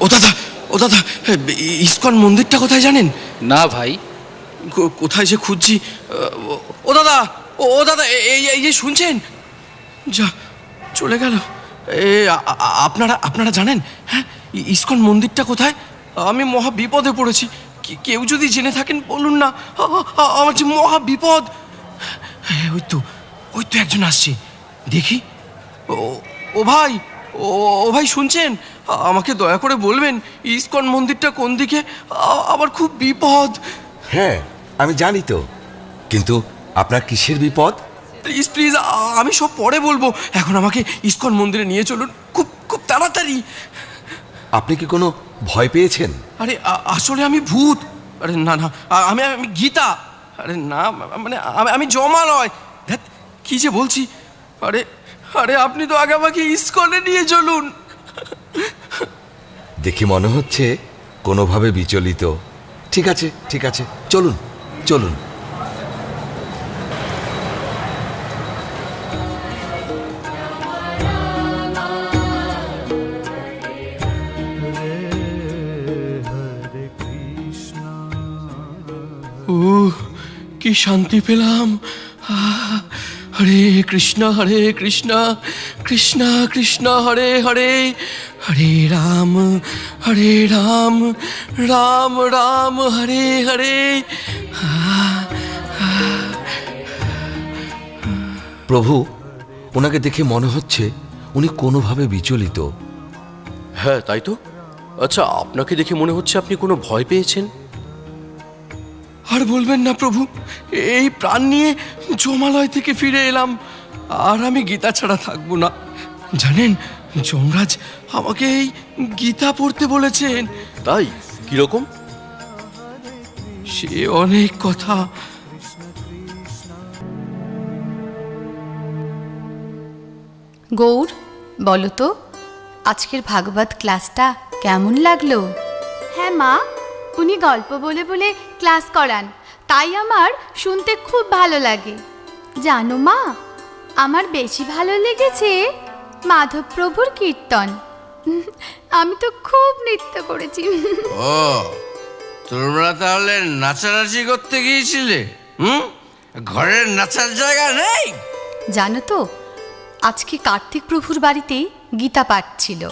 ও- দাদা ও দাদা ইসকন মন্দিরটা কোথায় জানেন? না ভাই। কোথায় যে খুঁজছি ও- দাদা ও ও দাদা এই এই যে শুনছেন? যা চলে গেল। এ আপনারা আপনারা জানেন? হ্যাঁ ইসকন মন্দিরটা কোথায়? আমি মহা বিপদে পড়েছি। কেউ যদি জেনে থাকেন বলুন না। আমার যে মহা বিপদ। হ্যাঁ, ওই তো ওই তো একজন আসছে। দেখি। ও ও ভাই ও ও ভাই শুনছেন? আমাকে দয়া করে বলবেন ইসকন মন্দিরটা কোন দিকে? আবার খুব বিপদ। হ্যাঁ আমি জানি তো। কিন্তু আপনার কিসের বিপদ? প্লিজ প্লিজ আমি সব পরে বলব। এখন আমাকে ইস্কন মন্দিরে নিয়ে চলুন। খুব খুব তাড়াতাড়ি। আপনি কি কোনো ভয় পেয়েছেন? আরে আসলে আমি ভূত। আরে না না আমি আমি গীতা। আরে না মানে আমি আমি জমালয়। কি যে বলছি। আরে আরে আপনি তো আগে আমাকে ইসকনে নিয়ে চলুন। দেখি মনে হচ্ছে কোনোভাবে বিচলিত। ঠিক আছে ঠিক আছে, চলুন চলুন। কি শান্তি পেলাম। হরে কৃষ্ণ হরে কৃষ্ণ কৃষ্ণ কৃষ্ণ, হরে হরে। হরে রাম হরে রাম রাম রাম হরে হরে। প্রভু ওনাকে দেখে মনে হচ্ছে উনি কোনোভাবে বিচলিত। হ্যাঁ তাই তো। আচ্ছা আপনাকে দেখে মনে হচ্ছে আপনি কোনো ভয় পেয়েছেন? আর বলবেন না প্রভু এই প্রাণ নিয়ে জমালয় থেকে ফিরে এলাম আর আমি গীতা ছাড়া থাকব না। জানেন যমরাজ আমাকে এই গীতা পড়তে বলেছেন। তাই? কীরকম? সে অনেক কথা। গৌর বলো তো আজকের ভাগবত ক্লাসটা কেমন লাগল? হ্যাঁ মা উনি গল্প বলে বলে ক্লাস করান তাই আমার শুনতে খুব ভালো লাগে। জানো মা আমার বেশি ভালো লেগেছে মাধবপ্রভুর কীর্তন। আমি তো খুব নৃত্য করেছি। ও তোমরা তাহলে নাচানাচি করতে গিয়েছিলে? হুম? ঘরের নাচার জায়গা নেই? জানো তো আজকে কার্তিক প্রভুর বাড়িতে গীতা পাঠ ছিল।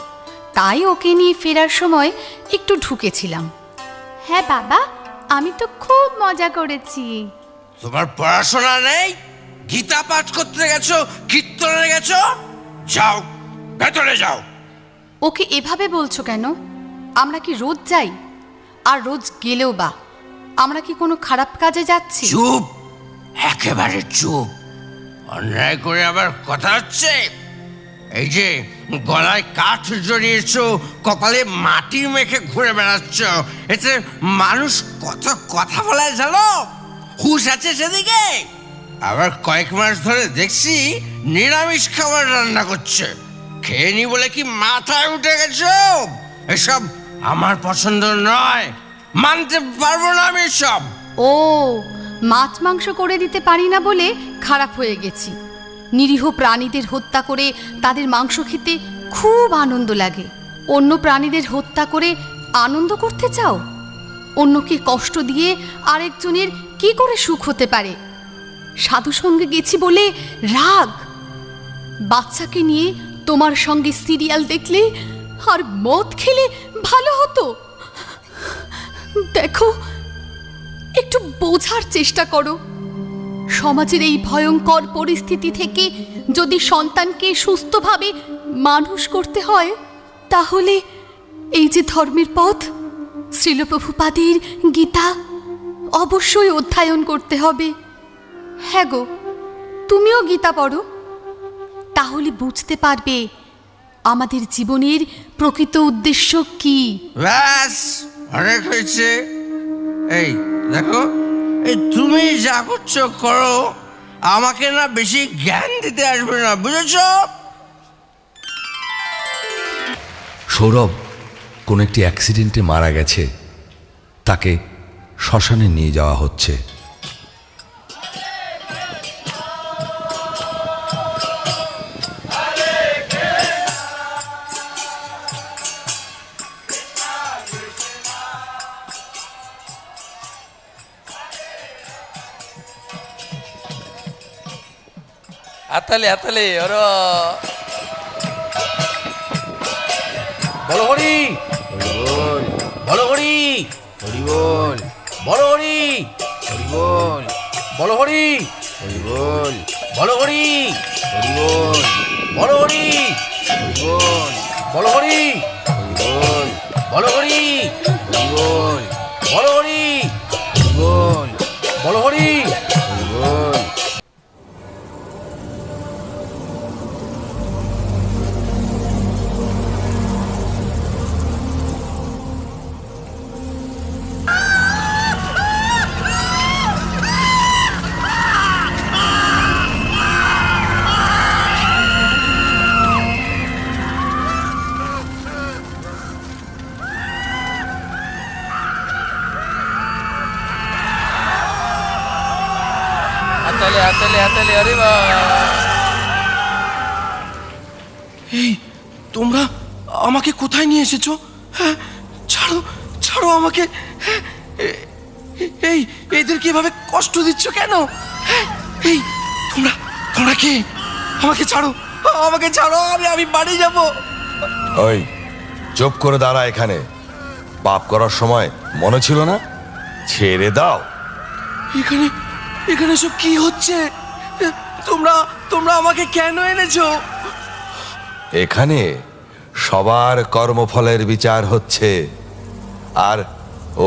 তাই ওকে নিয়ে ফেরার সময় একটু ঢুকেছিলাম। হ্যাঁ বাবা আমি তো খুব মজা করেছি। তোমার পড়াশোনা নেই? গীতা পাঠ করতে গেছো? কীর্তনে গেছো? যাও ভেতরে যাও। ওকে এভাবে বলছো কেন? আমরা কি রোজ যাই? আর রোজ গেলেও বা? আমরা কি কোনো খারাপ কাজে যাচ্ছি? চুপ একেবারে চুপ। অন্যায় করে আবার কথা হচ্ছে? এই যে গলায় কাঠ জড়িয়েছো কপালে মাটি মেখে ঘুরে বেড়াচ্ছ এতে মানুষ কত কথা বলায় জানো? হুশ আছে সেদিকে? আবার কয়েক মাস ধরে দেখছি নিরামিষ খাবার রান্না করছে। খেয়ে নি বলে কি মাথায় উঠে গেছো? এসব আমার পছন্দ নয়। মানতে পারব না আমি সব ও, মাছ মাংস করে দিতে পারি না বলে খারাপ হয়ে গেছি। নিরীহ প্রাণীদের হত্যা করে তাদের মাংস খেতে খুব আনন্দ লাগে। অন্য প্রাণীদের হত্যা করে আনন্দ করতে চাও? অন্যকে কষ্ট দিয়ে আরেকজনের কি করে সুখ হতে পারে? সাধু সঙ্গে গেছি বলে রাগ। বাচ্চাকে নিয়ে তোমার সঙ্গে সিরিয়াল দেখলে আর মদ খেলে ভালো হতো। দেখো, একটু বোঝার চেষ্টা করো। সমাজের এই ভয়ঙ্কর পরিস্থিতি থেকে যদি সন্তানকে সুস্থভাবে মানুষ করতে হয়, তাহলে এই যে ধর্মের পথ, শ্রীলপ্রভুপাদের গীতা অবশ্যই অধ্যয়ন করতে হবে। হ্যাঁ গো তুমিও গীতা পড়ো। তাহলে বুঝতে পারবে আমাদের জীবনের প্রকৃত উদ্দেশ্য কি। ব্যাস অনেক হয়েছে। এই দেখো এই তুমি যা করছ করো আমাকে না বেশি জ্ঞান দিতে আসবে না বুঝেছ? সৌরভ কোনো একটি অ্যাক্সিডেন্টে মারা গেছে তাকে শ্মশানে নিয়ে যাওয়া হচ্ছে। হাতালে হাতালে ওরা বলো হরি বল বলো হরি হরি বল বলো হরি হরি বল বলো হরি হরি বল বলো হরি হরি বল বলো হরি হরি বল বলো হরি হরি বল বলো হরি হরি বল বলো হরি হরি বল বলো হরি হরি হাতালে আরে বা এই তোমরা আমাকে কোথায় নিয়ে এসেছ? হ্যাঁ ছাড়ো ছাড়ো আমাকে। হ্যাঁ, এই এদেরকে এভাবে কষ্ট দিচ্ছ কেন? হ্যাঁ, এই তোমরা তোমরা কে? আমাকে ছাড়ো আমাকে ছাড়ো আমি আমি বাড়ি যাব। ওই চুপ করে দাঁড়া এখানে। পাপ করার সময় মনে ছিল না? ছেড়ে দাও। এখানে এখানে সব কি হচ্ছে? তোমরা তোমরা আমাকে কেন এনেছো? এখানে সবার কর্মফলের বিচার হচ্ছে। আর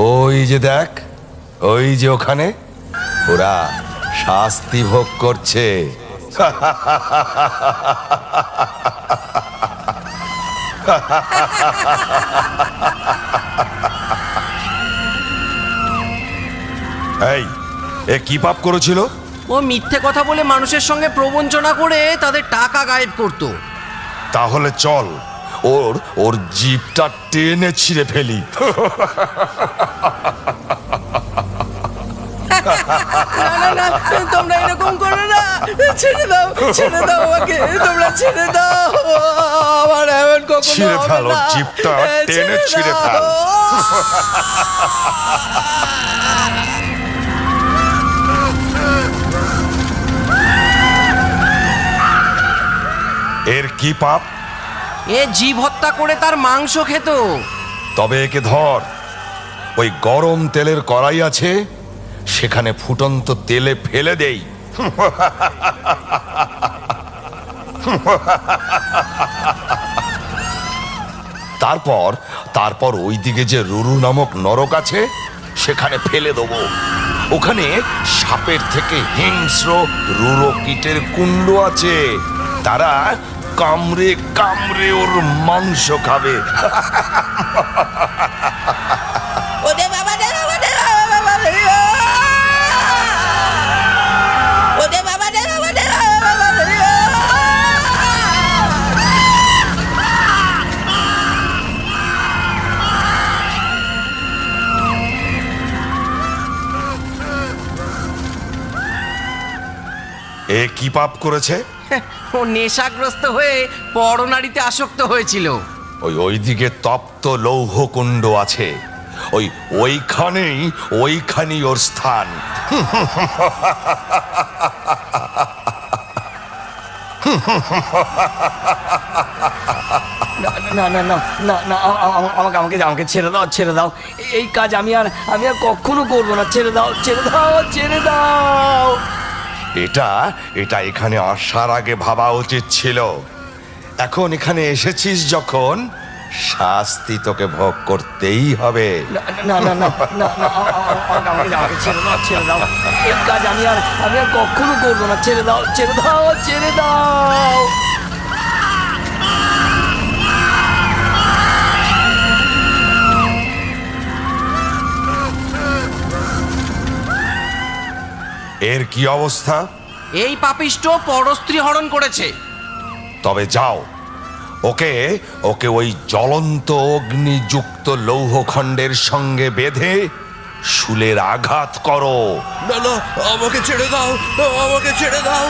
ওই যে দেখ ওই যে ওখানে ওরা শাস্তি ভোগ করছে। এই এ কি পাপ করেছিল? ও মিথ্যে কথা বলে মানুষের সঙ্গে প্রবঞ্চনা করে তাদের টাকা গায়েব করতো তাহলে চল ওর ওর জিপটা টেনে ছিঁড়ে ফেলি না না না তোমরা এরকম করো না ছেড়ে দাও ছেড়ে দাও আমাকে তোমরা ছেড়ে দাও আমার এমন কখনো ছিঁড়ে হবে ফেল, ওর না। জিভটা টেনে ছিঁড়ে। ফেল। এর কি পাপ? এ জীব হত্যা করে তার মাংস খেত। তবে একে ধর ওই গরম তেলের কড়াই আছে সেখানে ফুটন্ত তেলে ফেলে দেই। তারপর তারপর ওই দিকে যে রুরু নামক নরক আছে সেখানে ফেলে দেবো। ওখানে সাপের থেকে হিংস্র রুরো কীটের কুণ্ড আছে। তারা কামড়ে কামড়ে ওর মাংস খাবে এ কি পাপ করেছে ও নেশাগ্রস্ত হয়ে পরনারীতে আসক্ত হয়েছিল। ওই ওইদিকে তপ্ত লৌহ কুণ্ড আছে। ওই ওইখানেই ওইখানেই ওর স্থান। না না না না না না আমাকে আমাকে আমাকে ছেড়ে দাও ছেড়ে দাও। এই কাজ আমি আর আমি আর কখনো করব না। ছেড়ে দাও ছেড়ে দাও ছেড়ে দাও। এটা এটা এখানে আসার আগে ভাবা উচিত ছিল। এখন এখানে এসেছিস যখন শাস্তি তোকে ভোগ করতেই হবে। না না না না না না না না না না না না না আর কখনো করব না। ছেড়ে দাও ছেড়ে দাও ছেড়ে দাও। এর কি অবস্থা? এই পাপিষ্ট পরস্ত্রী হরণ করেছে। তবে যাও। ওকে ওকে ওই জ্বলন্ত অগ্নিযুক্ত লৌহখণ্ডের সঙ্গে বেঁধে শুলের আঘাত করো। না না আমাকে ছেড়ে দাও আমাকে ছেড়ে দাও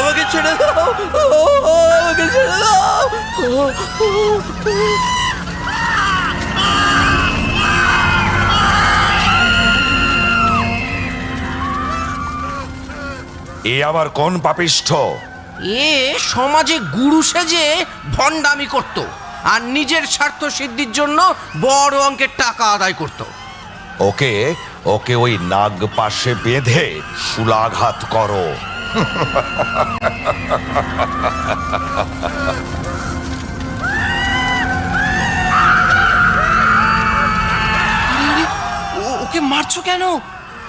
আমাকে ছেড়ে দাও আমাকে ছেড়ে দাও। এ আবার কোন পাপিষ্ঠ? এ সমাজে গুরু সেজে ভণ্ডামি করত আর নিজের স্বার্থ সিদ্ধির জন্য বড় অঙ্কের টাকা আদায় করত। ওকে ওকে ওই নাগ পাশে বেঁধে সুলাঘাত করো। ওকে মারছো কেন?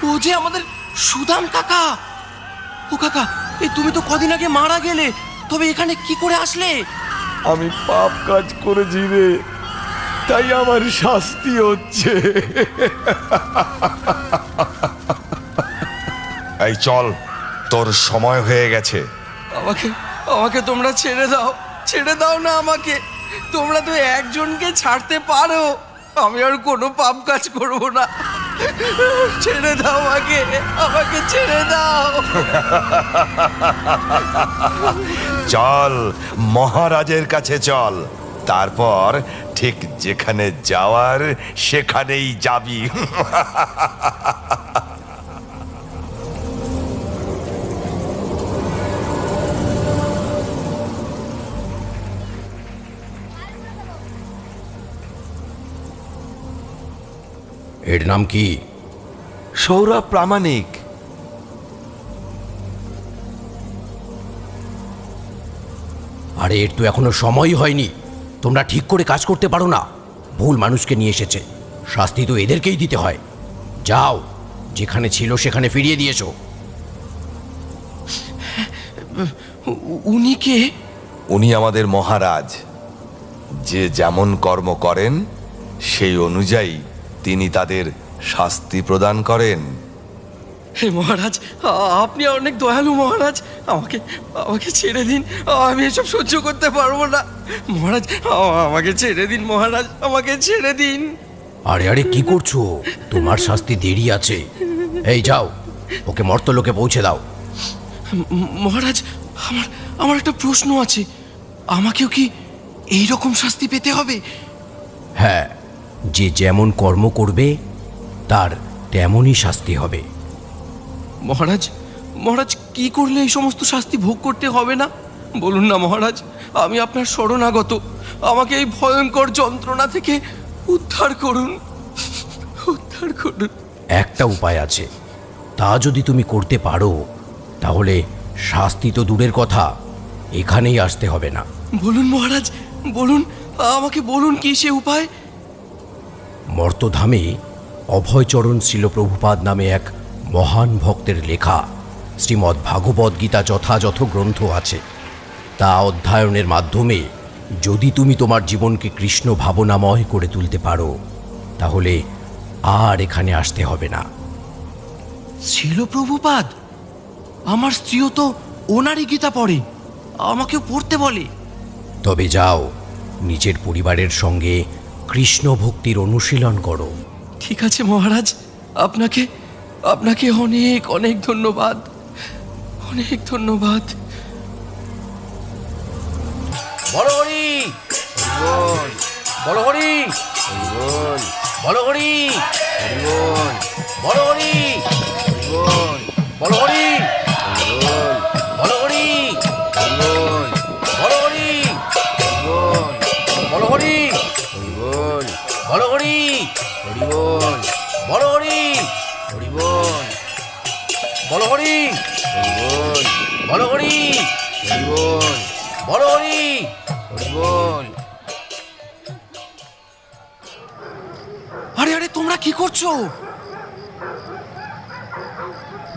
ও যে আমাদের সুদাম কাকা। ও কাকা এই তুমি তো কদিন আগে মারা গেলে তবে এখানে কি করে আসলে? আমি পাপ কাজ করেছি রে তাই আমার শাস্তি হচ্ছে। এই চল তোর সময় হয়ে গেছে। আমাকে আমাকে তোমরা ছেড়ে দাও ছেড়ে দাও না আমাকে। তোমরা তো একজনকে ছাড়তে পারো। আমি আর কোনো পাপ কাজ করব না। ছেড়ে দাও আমাকে আমাকে ছেড়ে দাও। চল, মহারাজের কাছে চল। তারপর ঠিক যেখানে যাওয়ার, সেখানেই যাবি। এর নাম কি? সৌরভ প্রামাণিক। আরে এর তো এখনও সময়ই হয়নি। তোমরা ঠিক করে কাজ করতে পারো না। ভুল মানুষকে নিয়ে এসেছে। শাস্তি তো এদেরকেই দিতে হয়। যাও যেখানে ছিল সেখানে ফিরিয়ে দিয়েছ। উনি কে? উনি আমাদের মহারাজ। যে যেমন কর্ম করেন সেই অনুযায়ী তিনি তাদের শাস্তি প্রদান করেন। হে মহারাজ আপনি অনেক দয়ালু মহারাজ। আমাকে আমাকে ছেড়ে দিন। আমি এসব সহ্য করতে পারব না। মহারাজ আমাকে ছেড়ে দিন মহারাজ আমাকে ছেড়ে দিন। আরে আরে কি করছ? তোমার শাস্তি দেরি আছে। এই যাও ওকে মর্তলোকে পৌঁছে দাও। মহারাজ আমার আমার একটা প্রশ্ন আছে। আমাকেও কি এই রকম শাস্তি পেতে হবে? হ্যাঁ যে যেমন কর্ম করবে তার তেমনই শাস্তি হবে। মহারাজ মহারাজ কি করলে এই সমস্ত শাস্তি ভোগ করতে হবে না? বলুন না মহারাজ আমি আপনার শরণাগত। আমাকে এই ভয়ঙ্কর যন্ত্রণা থেকে উদ্ধার করুন। উদ্ধার করুন। একটা উপায় আছে। তা যদি তুমি করতে পারো তাহলে শাস্তি তো দূরের কথা এখানেই আসতে হবে না। বলুন মহারাজ বলুন আমাকে বলুন কি সে উপায়? মর্তধামে অভয়চরণ ছিল প্রভুপাদ নামে এক মহান ভক্তের লেখা শ্রীমদ্ ভাগবত গীতা যথাযথ গ্রন্থ আছে। তা অধ্যয়নের মাধ্যমে যদি তুমি তোমার জীবনকে কৃষ্ণ ভাবনাময় করে তুলতে পারো তাহলে আর এখানে আসতে হবে না। ছিল প্রভুপাদ আমার স্ত্রীও তো ওনারই গীতা পড়ে আমাকেও পড়তে বলে। তবে যাও নিজের পরিবারের সঙ্গে কৃষ্ণ ভক্তির অনুশীলন করো। ঠিক আছে মহারাজ আপনাকে আপনাকে অনেক অনেক ধন্যবাদ অনেক ধন্যবাদ। বড় হরি বড় হরি বড় হরি বড় হরি বড় হরি। হরি হরি বল। বল হরি হরি বল। বল হরি হরি বল। বল হরি হরি বল। বল হরি হরি বল। আরে আরে তোমরা কি করছ?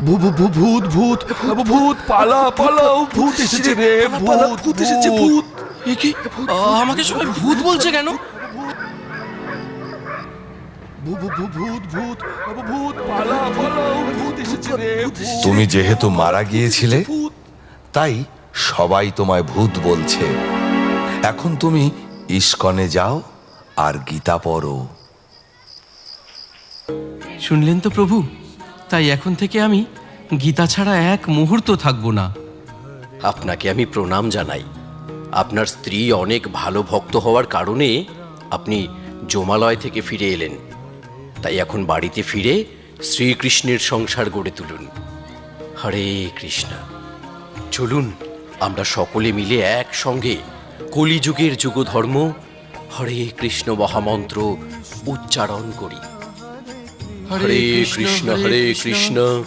ভূত ভূত ভূত ভূত পালা পালাও ভূত এসেছে রে ভূত ভূত এসেছে ভূত। আমাকে সবাই ভূত বলছে কেন? ভূত ভূত ভূত পালা ভূত এসেছে রে তুমি যেহেতু মারা গিয়েছিলে তাই সবাই তোমায় ভূত বলছে। এখন তুমি ইস্কনে যাও আর গীতা পড়ো। শুনলেন তো প্রভু তাই এখন থেকে আমি গীতা ছাড়া এক মুহূর্ত থাকব না। আপনাকে আমি প্রণাম জানাই। আপনার স্ত্রী অনেক ভালো ভক্ত হওয়ার কারণে আপনি জমালয় থেকে ফিরে এলেন। তাই এখন বাড়িতে ফিরে শ্রীকৃষ্ণের সংসার গড়ে তুলুন। হরে কৃষ্ণ। চলুন, আমরা সকলে মিলে একসঙ্গে কলিযুগের যুগধর্ম, হরে কৃষ্ণ মহামন্ত্র উচ্চারণ করি। হরে কৃষ্ণ হরে কৃষ্ণ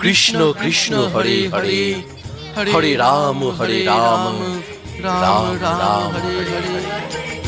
কৃষ্ণ কৃষ্ণ, হরে হরে হরে রাম হরে রাম রাম রাম, হরে হরে।